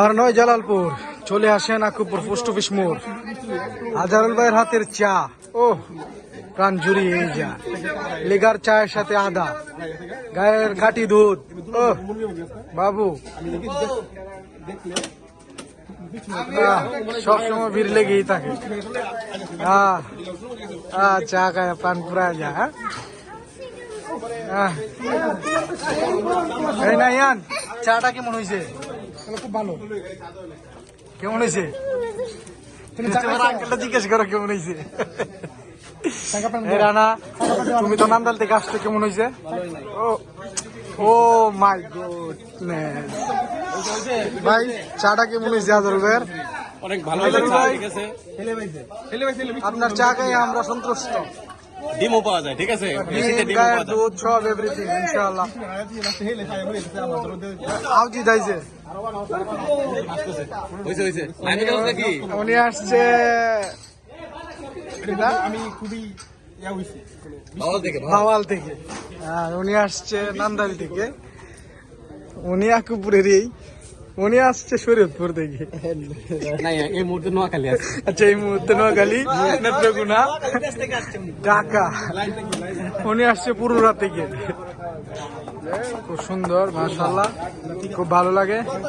আর নয় জালালপুর। চলে আসেন আকুপুর পোস্ট অফিস মোড়। হাজারুল ভাইয়ের হাতের চা। ও প্রাণ জুড়িয়ে যা। লেগার চায়ের সাথে আদা। গায়ের খাঁটি দুধ। ও বাবু। সবসময় ভিড় লেগেই থাকে। চা খায় প্রাণ পুরা যা হ্যাঁ। এই চাটা কেমন হয়েছে খুব ভালো। কেমন হয়েছে? তুমি আঙ্কেলটা জিজ্ঞেস করো কেমন হয়েছে। রানা তুমি তো নান্দাল থেকে আসছো কেমন হয়েছে? ও ও মাই গুডনেস ভাই চাটা কেমন হয়েছে আদর ভাইয়ের অনেক ভালো হয়েছে, চা, ঠিক আছে। আপনার চা খাই আমরা সন্তুষ্ট। ডিমও পাওয়া যায় ঠিক আছে? দুধ সব এভরিথিং ইনশাআল্লাহ। আউজি দাইছে। উনি আসছে আমি খুবই ইয়া থেকে ভাওয়াল। থেকে। আর উনি আসছে নান্দাইল থেকে। উনি আকুপুরেরই উনি আসছে শরীয়তপুর থেকে। না এই মুহূর্তে নোয়াখালী আচ্ছা এই মুহূর্তে নোয়াখালী নেত্রগুনা ঢাকা। উনি আসছে পুরুরা থেকে। খুব সুন্দর মাসাল্লাহ খুব ভালো লাগে।